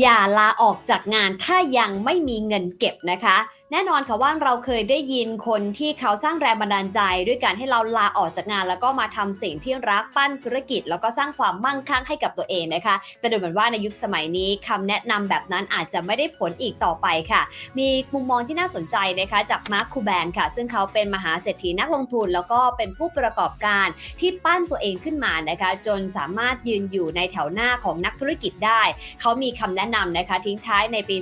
อย่าลาออกจากงานถ้ายังไม่มีเงินเก็บนะคะ แน่นอนค่ะว่าเราเคยได้ยินคนที่เขาสร้างแรงบันดาลใจ ด้วยการให้เราลาออกจากงาน แล้วก็มาทำสิ่งที่รักปั้นธุรกิจ แล้วก็สร้างความมั่งคั่งให้กับตัวเองนะคะ แต่ดูเหมือนว่าในยุคสมัยนี้คำแนะนำแบบนั้นอาจจะไม่ได้ผลอีกต่อไปค่ะ มีมุมมองที่น่าสนใจนะคะจากมาร์คคูแบนค่ะ ซึ่งเขาเป็นมหาเศรษฐีนักลงทุน แล้วก็เป็นผู้ประกอบการที่ปั้นตัวเองขึ้นมานะคะ จนสามารถยืนอยู่ในแถวหน้าของนักธุรกิจได้ เขามีคำแนะนำนะคะทิ้งท้ายในปี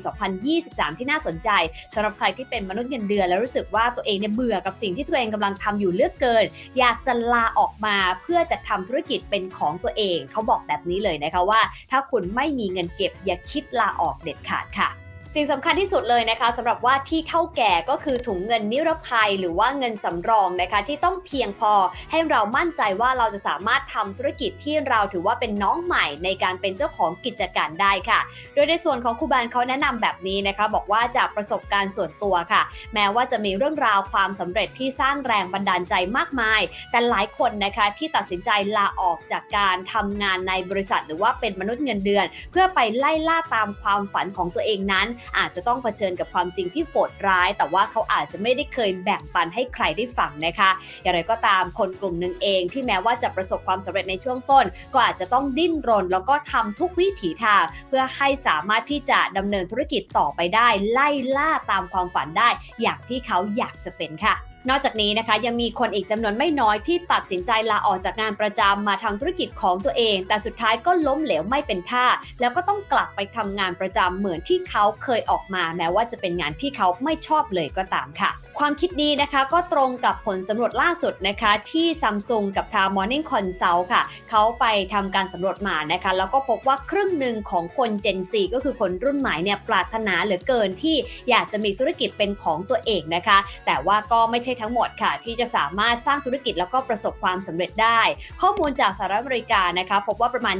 2023 ที่น่าสนใจสำหรับใครที่เป็นมนุษย์เงินเดือน แล้วรู้สึกว่าตัวเองเนี่ยเบื่อกับสิ่งที่ตัวเองกำลังทำอยู่เลือกเกิน อยากจะลาออกมาเพื่อจะทำธุรกิจเป็นของตัวเอง เขาบอกแบบนี้เลยนะคะว่า ถ้าคุณไม่มีเงินเก็บอย่าคิดลาออกเด็ดขาดค่ะ สิ่งสำคัญที่สุดเลยนะคะสำหรับว่าที่เท่าแก่ก็คือถุงเงินนิรภัยหรือว่าเงินสำรองนะคะที่ต้องเพียงพอให้เรามั่นใจว่าเราจะสามารถทำธุรกิจที่เราถือว่าเป็นน้องใหม่ในการเป็นเจ้าของกิจการได้ค่ะ โดยในส่วนของครูบานเขาแนะนำแบบนี้นะคะ บอกว่าจากประสบการณ์ส่วนตัวค่ะ แม้ว่าจะมีเรื่องราวความสำเร็จที่สร้างแรงบันดาลใจมากมาย แต่หลายคนนะคะที่ตัดสินใจลาออกจากการทำงานในบริษัท หรือว่าเป็นมนุษย์เงินเดือน เพื่อไปไล่ล่าตามความฝันของตัวเองนั้นอาจจะต้องเผชิญกับความจริงที่โหดร้าย แต่ว่าเขาอาจจะไม่ได้เคยแบ่งปันให้ใครได้ฟังนะคะ อย่างไรก็ตามคนกลุ่มหนึ่งเอง ที่แม้ว่าจะประสบความสำเร็จในช่วงต้น ก็อาจจะต้องดิ้นรน แล้วก็ทำทุกวิถีทางเพื่อให้สามารถที่จะดำเนินธุรกิจต่อไปได้ ไล่ล่าตามความฝันได้ อย่างที่เขาอยากจะเป็นค่ะ นอกจากนี้นะคะยังมีคนอีกจำนวนไม่น้อยที่ตัดสินใจลาออกจากงานประจำมาทำธุรกิจของตัวเอง แต่สุดท้ายก็ล้มเหลวไม่เป็นท่า แล้วก็ต้องกลับไปทำงานประจำเหมือนที่เขาเคยออกมา แม้ว่าจะเป็นงานที่เขาไม่ชอบเลยก็ตามค่ะ ความคิดนี้นะคะก็ตรงกับผลสำรวจล่าสุดนะคะที่ซัมซุงกับทาง Morning Consult ค่ะเขาไปทำการสำรวจมานะคะแล้วก็พบว่าครึ่งหนึ่งของคน Gen Z ก็คือคนรุ่นใหม่เนี่ยปรารถนาเหลือเกินที่อยากจะมีธุรกิจเป็นของตัวเองนะคะ แต่ว่าก็ไม่ใช่ทั้งหมดค่ะ ที่จะสามารถสร้างธุรกิจแล้วก็ประสบความสำเร็จได้ ข้อมูลจากสหรัฐอเมริกานะคะพบว่าประมาณ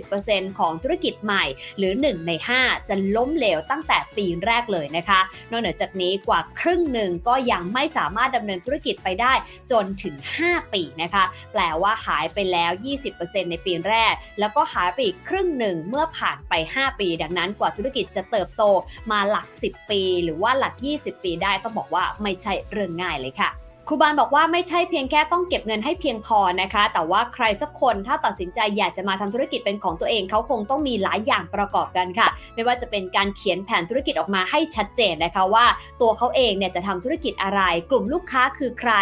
20%ของธุรกิจใหม่ หรือ 1 ใน 5 จะล้มเหลวตั้งแต่ปีแรกเลยนะคะ นอกเหนือจากนี้กว่าครึ่งหนึ่งก็็ยังไม่สามารถดำเนินธุรกิจไปได้จนถึง 5 ปีนะคะ แปลว่าหายไปแล้ว 20%ในปีแรก แล้วก็หายไปอีกครึ่งหนึ่งเมื่อผ่านไป 5 ปี ดังนั้นกว่าธุรกิจจะเติบโตมาหลัก 10 ปี หรือว่าหลัก 20 ปีได้ต้องบอกว่าไม่ใช่เรื่องง่ายเลยค่ะ ครูบานบอกว่าไม่ใช่เพียงแค่ต้องเก็บเงินให้เพียงพอนะคะ แต่ว่าใครสักคนถ้าตัดสินใจอยากจะมาทำธุรกิจเป็นของตัวเองเขาคงต้องมีหลายอย่างประกอบกันค่ะ ไม่ว่าจะเป็นการเขียนแผนธุรกิจออกมาให้ชัดเจนนะคะว่า ตัวเขาเองเนี่ยจะทำธุรกิจอะไร กลุ่มลูกค้าคือใคร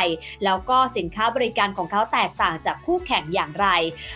แล้วก็สินค้าบริการของเขาแตกต่างจากคู่แข่งอย่างไร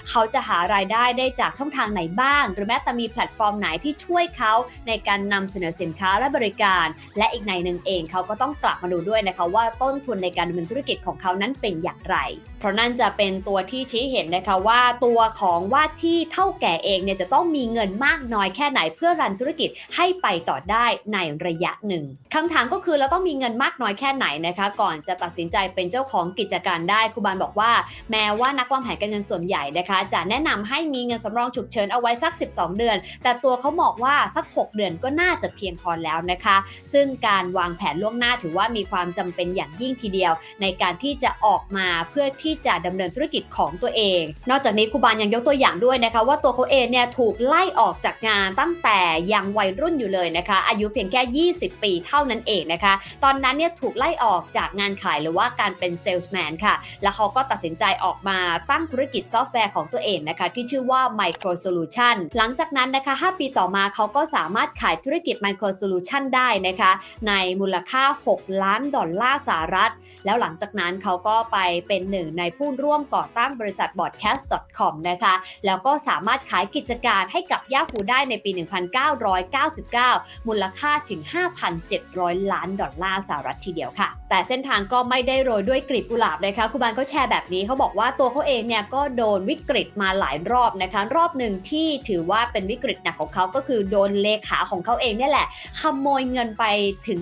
เขาจะหารายได้ได้จากช่องทางไหนบ้าง หรือแม้แต่มีแพลตฟอร์มไหนที่ช่วยเขาในการนำเสนอสินค้าและบริการ และอีกในหนึ่งเองเขาก็ต้องกลับมาดูด้วยนะคะว่าต้นทุนในการเนินธุรกิจของเขานั้นเป็นอย่างไร ราะนั่นจะเป็นตัวที่ชี้เห็นนะคะว่าตัวของว่าที่เท่าแก่เองเนี่ยจะต้องมีเงินมากน้อยแค่ไหนเพื่อรันธุรกิจให้ไปต่อได้ในระยะหนึ่งคำถามก็คือเราต้องมีเงินมากน้อยแค่ไหนนะคะ ก่อนจะตัดสินใจเป็นเจ้าของกิจการได้ครูบานบอกว่า แม้ว่านักวางแผนการเงินส่วนใหญ่นะคะ จะแนะนำให้มีเงินสำรองฉุกเฉินเอาไว้สัก 12 เดือน แต่ตัวเขาบอกว่าสัก 6 เดือนก็น่าจะเพียงพอแล้วนะคะ ซึ่งการวางแผนล่วงหน้าถือว่ามีความจำเป็นอย่างยิ่งทีเดียว ในการที่จะออกมาเพื่อที่จะดำเนินธุรกิจของตัวเอง นอกจากนี้ครูบานยังยกตัวอย่างด้วยนะคะ ว่าตัวเขาเองเนี่ยถูกไล่ออกจากงานตั้งแต่ยังวัยรุ่นอยู่เลยนะคะ อายุเพียงแค่ 20 ปีเท่านั้นเองนะคะ ตอนนั้นเนี่ยถูกไล่ออกจากงานขายหรือว่าการเป็นเซลส์แมนค่ะ แล้วเขาก็ตัดสินใจออกมาตั้งธุรกิจซอฟต์แวร์ของตัวเองนะคะ ที่ชื่อว่า Micro Solution หลังจากนั้นนะคะ 5 ปีต่อมาเขาก็สามารถขายธุรกิจ Micro Solution ได้นะคะ ในมูลค่า 6 ล้านดอลลาร์สหรัฐ แล้วหลังจากนั้นเขาก็ไปเป็นหนึ่งในผู้ร่วมก่อตั้งบริษัท broadcast.com นะคะ แล้วก็สามารถขายกิจการให้กับ Yahoo ได้ในปี 1999 มูลค่าถึง 5,700 ล้านดอลลาร์สหรัฐทีเดียวค่ะ แต่เส้นทางก็ไม่ได้โรยด้วยกลีบกุหลาบนะคะครูบานเขาแชร์แบบนี้เขาบอกว่าตัวเขาเองเนี่ยก็โดนวิกฤตมาหลายรอบนะคะ รอบหนึ่งที่ถือว่าเป็นวิกฤตหนักของเขาก็คือโดนเลขาของเขาเองเนี่ยแหละขโมยเงินไปถึง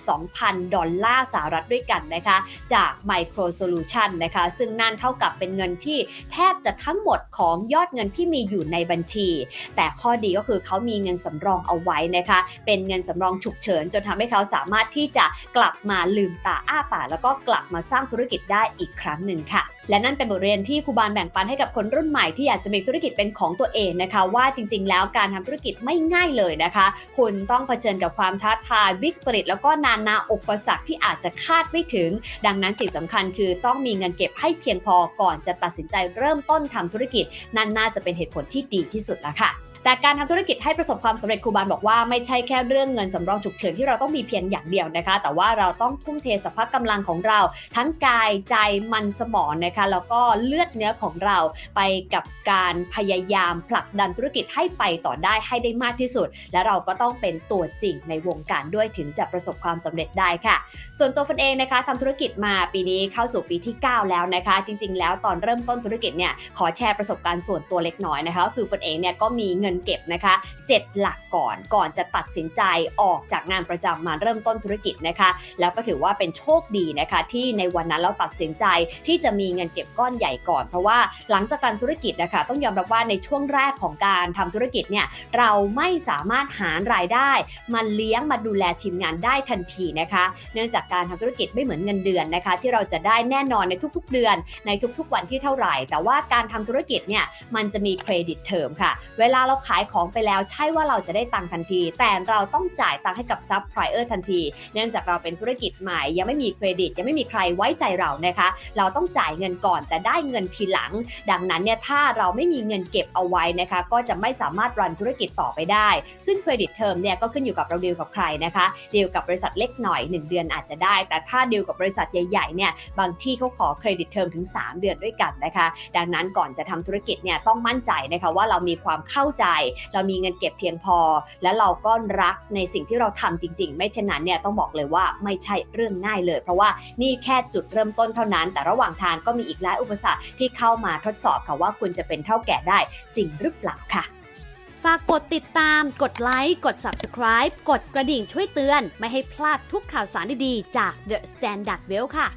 82,000 ดอลลาร์สหรัฐด้วยกันนะคะ จาก Micro Solution นะคะซึ่งนั่นเท่ากับเป็นเงินที่แทบจะทั้งหมดของยอดเงินที่มีอยู่ในบัญชี แต่ข้อดีก็คือเขามีเงินสำรองเอาไว้นะคะ เป็นเงินสำรองฉุกเฉิน จนทำให้เขาสามารถที่จะกลับมาลืมตาอ้าปากแล้วก็กลับมาสร้างธุรกิจได้อีกครั้งหนึ่งค่ะและนั่นเป็นบทเรียนที่ครูบาลแบ่งปันให้กับคนรุ่นใหม่ที่อยากจะมีธุรกิจเป็นของตัวเองนะคะ ว่าจริง ๆ แล้วการทำธุรกิจไม่ง่ายเลยนะคะ คุณต้องเผชิญกับความท้าทายวิกฤต แล้วก็นานาอุปสรรคที่อาจจะคาดไม่ถึง ดังนั้นสิ่งสำคัญคือต้องมีเงินเก็บให้เพียงพอก่อนจะตัดสินใจเริ่มต้นทำธุรกิจ นั่นน่าจะเป็นเหตุผลที่ดีที่สุดแล้วค่ะ แต่การทำธุรกิจให้ประสบความสำเร็จครูบาลบอกว่าไม่ใช่แค่เรื่องเงินสำรองฉุกเฉินที่เราต้องมีเพียงอย่างเดียวนะคะ แต่ว่าเราต้องทุ่มเทสภาพกำลังของเรา ทั้งกายใจมันสมองนะคะ แล้วก็เลือดเนื้อของเราไปกับการพยายามผลักดันธุรกิจให้ไปต่อได้ให้ได้มากที่สุด และเราก็ต้องเป็นตัวจริงในวงการด้วยถึงจะประสบความสำเร็จได้ค่ะ ส่วนตัวฟันเองนะคะทำธุรกิจมาปีนี้เข้าสู่ปีที่ 9 แล้วนะคะ จริง ๆ แล้วตอนเริ่มต้นธุรกิจเนี่ยขอแชร์ประสบการณ์ส่วนตัวเล็กน้อยนะคะก็คือฟันเองเนี่ยก็มีเงินเก็บนะคะ 7 หลักก่อนก่อนจะตัดสินใจออกจากงานประจำมาเริ่มต้นธุรกิจนะคะ แล้วก็ถือว่าเป็นโชคดีนะคะ ที่ในวันนั้นเราตัดสินใจที่จะมีเงินเก็บก้อนใหญ่ก่อน เพราะว่าหลังจากการธุรกิจนะคะ ต้องยอมรับว่าในช่วงแรกของการทำธุรกิจเนี่ยเราไม่สามารถหารายได้มาเลี้ยงมาดูแลทีมงานได้ทันทีนะคะ เนื่องจากการทำธุรกิจไม่เหมือนเงินเดือนนะคะ ที่เราจะได้แน่นอนในทุกๆ เดือน ในทุกๆ วันที่เท่าไหร่ แต่ว่าการทำธุรกิจเนี่ยมันจะมีเครดิตเทอมค่ะ เวลาเราขายของไปแล้วใช่ว่าเราจะได้ตังค์ทันที แต่เราต้องจ่ายตังค์ให้กับซัพพลายเออร์ทันที เนื่องจากเราเป็นธุรกิจใหม่ยังไม่มีเครดิต ยังไม่มีใครไว้ใจเรานะคะ เราต้องจ่ายเงินก่อนแต่ได้เงินทีหลัง ดังนั้นเนี่ยถ้าเราไม่มีเงินเก็บเอาไว้นะคะ ก็จะไม่สามารถรันธุรกิจต่อไปได้ ซึ่งเครดิตเทอมเนี่ยก็ขึ้นอยู่กับเราดีลกับใครนะคะดีลกับบริษัทเล็กหน่อย 1 เดือนอาจจะได้ แต่ถ้าดีลกับบริษัทใหญ่ๆเนี่ยบางที่เขาขอเครดิตเทอมถึง 3 เดือนด้วยกันนะคะ ดังนั้นก่อนจะทำธุรกิจเนี่ยต้องมั่นใจนะคะว่าเรามีความเข้าใจเรามีเงินเก็บเพียงพอ และเราก็รักในสิ่งที่เราทำจริง ๆ ไม่เช่นนั้นเนี่ยต้องบอกเลยว่าไม่ใช่เรื่องง่ายเลย เพราะว่านี่แค่จุดเริ่มต้นเท่านั้น แต่ระหว่างทางก็มีอีกหลายอุปสรรคที่เข้ามาทดสอบค่ะว่าคุณจะเป็นเท่าแก่ได้จริงหรือเปล่าค่ะฝากกดติดตาม กดไลค์ กด subscribe กดกระดิ่งช่วยเตือน ไม่ให้พลาดทุกข่าวสารดีๆ จาก The Standard Well ค่ะ